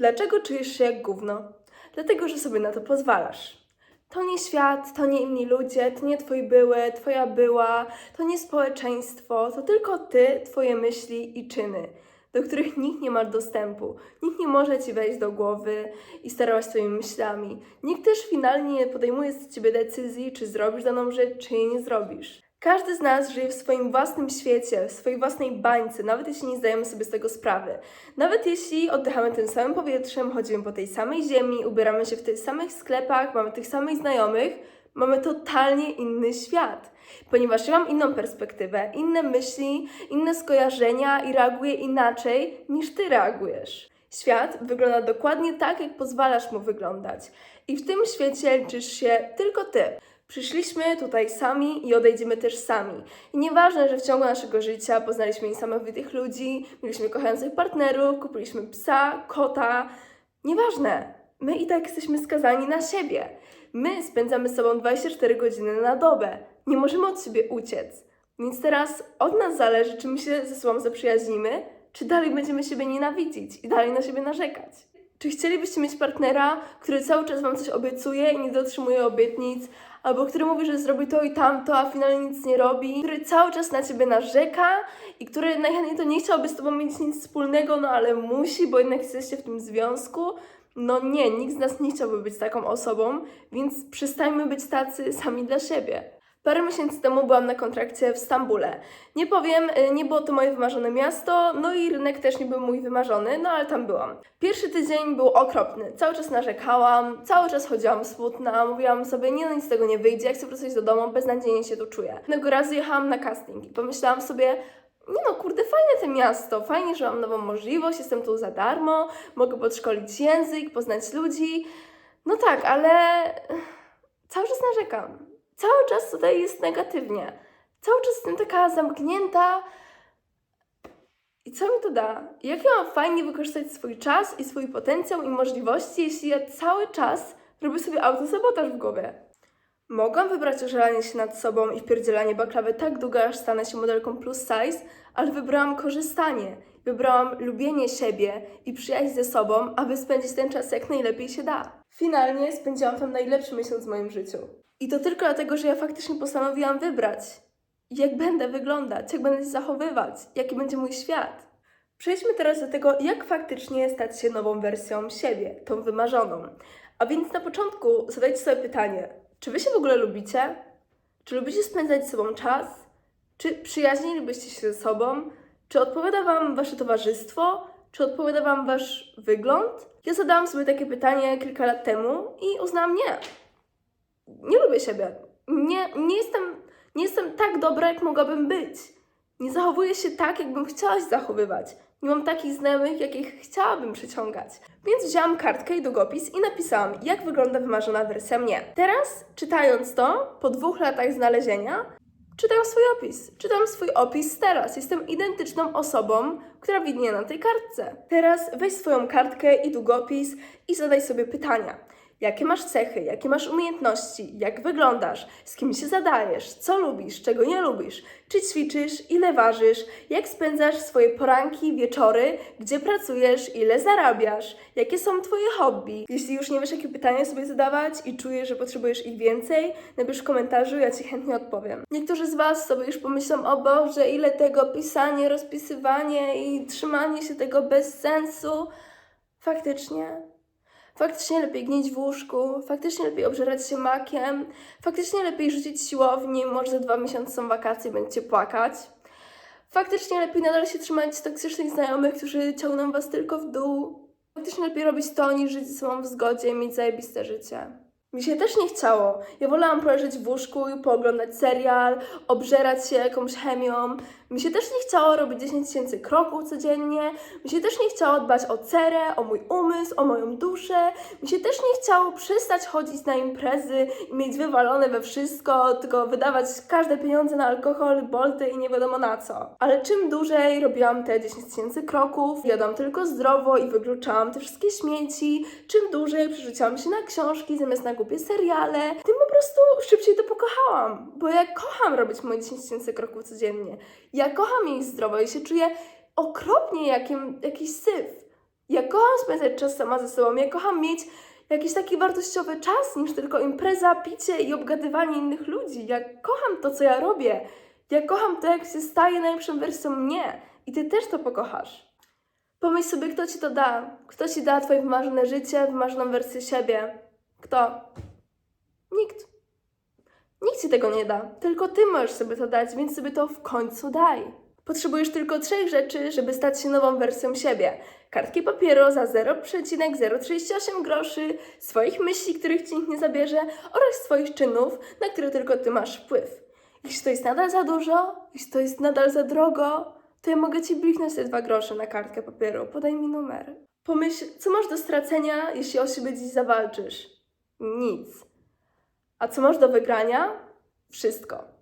Dlaczego czujesz się jak gówno? Dlatego, że sobie na to pozwalasz. To nie świat, to nie inni ludzie, to nie twój były, twoja była, to nie społeczeństwo, to tylko ty, twoje myśli i czyny, do których nikt nie ma dostępu. Nikt nie może ci wejść do głowy i sterować twoimi myślami. Nikt też finalnie nie podejmuje z ciebie decyzji, czy zrobisz daną rzecz, czy jej nie zrobisz. Każdy z nas żyje w swoim własnym świecie, w swojej własnej bańce, nawet jeśli nie zdajemy sobie z tego sprawy. Nawet jeśli oddychamy tym samym powietrzem, chodzimy po tej samej ziemi, ubieramy się w tych samych sklepach, mamy tych samych znajomych, mamy totalnie inny świat. Ponieważ ja mam inną perspektywę, inne myśli, inne skojarzenia i reaguję inaczej niż ty reagujesz. Świat wygląda dokładnie tak, jak pozwalasz mu wyglądać. I w tym świecie liczysz się tylko ty. Przyszliśmy tutaj sami i odejdziemy też sami. I nieważne, że w ciągu naszego życia poznaliśmy niesamowitych ludzi, mieliśmy kochających partnerów, kupiliśmy psa, kota. Nieważne. My i tak jesteśmy skazani na siebie. My spędzamy z sobą 24 godziny na dobę. Nie możemy od siebie uciec. Więc teraz od nas zależy, czy my się ze sobą zaprzyjaźnimy, czy dalej będziemy siebie nienawidzić i dalej na siebie narzekać. Czy chcielibyście mieć partnera, który cały czas wam coś obiecuje i nie dotrzymuje obietnic, albo który mówi, że zrobi to i tamto, a finalnie nic nie robi, który cały czas na ciebie narzeka i który najchętniej to nie chciałby z tobą mieć nic wspólnego, no ale musi, bo jednak jesteście w tym związku? No nie, nikt z nas nie chciałby być taką osobą, więc przestańmy być tacy sami dla siebie. Parę miesięcy temu byłam na kontrakcie w Stambule. Nie powiem, y, nie było to moje wymarzone miasto, no i rynek też nie był mój wymarzony, no ale tam byłam. Pierwszy tydzień był okropny. Cały czas narzekałam, cały czas chodziłam smutna, mówiłam sobie, nie no nic z tego nie wyjdzie, jak chcę wrócić do domu, beznadziejnie się tu czuję. Pewnego razu jechałam na casting i pomyślałam sobie, nie no, kurde, fajne to miasto, fajnie, że mam nową możliwość, jestem tu za darmo, mogę podszkolić język, poznać ludzi. No tak, ale cały czas narzekam. Cały czas tutaj jest negatywnie. Cały czas jestem taka zamknięta. I co mi to da? Jak ja mam fajnie wykorzystać swój czas i swój potencjał i możliwości, jeśli ja cały czas robię sobie autosabotaż w głowie? Mogłam wybrać ożalanie się nad sobą i wpierdzielanie baklawy tak długo, aż stanę się modelką plus size, ale wybrałam korzystanie. Wybrałam lubienie siebie i przyjaźń ze sobą, aby spędzić ten czas jak najlepiej się da. Finalnie spędziłam tam najlepszy miesiąc w moim życiu. I to tylko dlatego, że ja faktycznie postanowiłam wybrać, jak będę wyglądać, jak będę się zachowywać, jaki będzie mój świat. Przejdźmy teraz do tego, jak faktycznie stać się nową wersją siebie, tą wymarzoną. A więc na początku zadajcie sobie pytanie, czy wy się w ogóle lubicie? Czy lubicie spędzać z sobą czas? Czy przyjaźnilibyście się ze sobą? Czy odpowiada wam wasze towarzystwo? Czy odpowiada wam wasz wygląd? Ja zadałam sobie takie pytanie kilka lat temu i uznałam nie. Nie lubię siebie. Nie, nie, jestem, nie jestem tak dobra, jak mogłabym być. Nie zachowuję się tak, jakbym chciała się zachowywać. Nie mam takich znajomych, jakich chciałabym przyciągać. Więc wzięłam kartkę i długopis i napisałam, jak wygląda wymarzona wersja mnie. Teraz, czytając to, po dwóch latach znalezienia, czytam swój opis. Czytam swój opis teraz. Jestem identyczną osobą, która widnieje na tej kartce. Teraz weź swoją kartkę i długopis i zadaj sobie pytania. Jakie masz cechy, jakie masz umiejętności, jak wyglądasz, z kim się zadajesz, co lubisz, czego nie lubisz, czy ćwiczysz, ile ważysz, jak spędzasz swoje poranki, wieczory, gdzie pracujesz, ile zarabiasz, jakie są Twoje hobby. Jeśli już nie wiesz, jakie pytania sobie zadawać i czujesz, że potrzebujesz ich więcej, napisz w komentarzu, ja Ci chętnie odpowiem. Niektórzy z Was sobie już pomyślą, o Boże, ile tego pisanie, rozpisywanie i trzymanie się tego bez sensu. Faktycznie, Faktycznie lepiej gnić w łóżku, faktycznie lepiej obżerać się makiem, faktycznie lepiej rzucić siłownię, może za dwa miesiące są wakacje będziecie płakać. Faktycznie lepiej nadal się trzymać toksycznych znajomych, którzy ciągną was tylko w dół. Faktycznie lepiej robić to, niż żyć ze sobą w zgodzie i mieć zajebiste życie. Mi się też nie chciało. Ja wolałam poleżeć w łóżku i pooglądać serial, obżerać się jakąś chemią. Mi się też nie chciało robić 10 tysięcy kroków codziennie. Mi się też nie chciało dbać o cerę, o mój umysł, o moją duszę. Mi się też nie chciało przestać chodzić na imprezy i mieć wywalone we wszystko, tylko wydawać każde pieniądze na alkohol, bolty i nie wiadomo na co. Ale czym dłużej robiłam te 10 tysięcy kroków, jadłam tylko zdrowo i wykluczałam te wszystkie śmieci, czym dłużej przerzucałam się na książki zamiast na głupie seriale, tym po prostu szybciej to pokochałam. Bo ja kocham robić moje 10 tysięcy kroków codziennie. Ja kocham jeść zdrowo i się czuję okropnie jakim, jakiś syf. Ja kocham spędzać czas sama ze sobą, ja kocham mieć jakiś taki wartościowy czas niż tylko impreza, picie i obgadywanie innych ludzi. Ja kocham to, co ja robię. Ja kocham to, jak się staje najlepszą wersją mnie. I ty też to pokochasz. Pomyśl sobie, kto ci to da. Kto ci da twoje wymarzone życie, wymarzoną wersję siebie. Kto? Nikt. Nikt ci tego nie da. Tylko ty możesz sobie to dać, więc sobie to w końcu daj. Potrzebujesz tylko trzech rzeczy, żeby stać się nową wersją siebie. Kartki papieru za 0,038 groszy, swoich myśli, których ci nikt nie zabierze oraz swoich czynów, na które tylko ty masz wpływ. Jeśli to jest nadal za dużo, jeśli to jest nadal za drogo, to ja mogę ci bliknąć te dwa grosze na kartkę papieru. Podaj mi numer. Pomyśl, co masz do stracenia, jeśli o siebie dziś zawalczysz? Nic. A co masz do wygrania? Wszystko.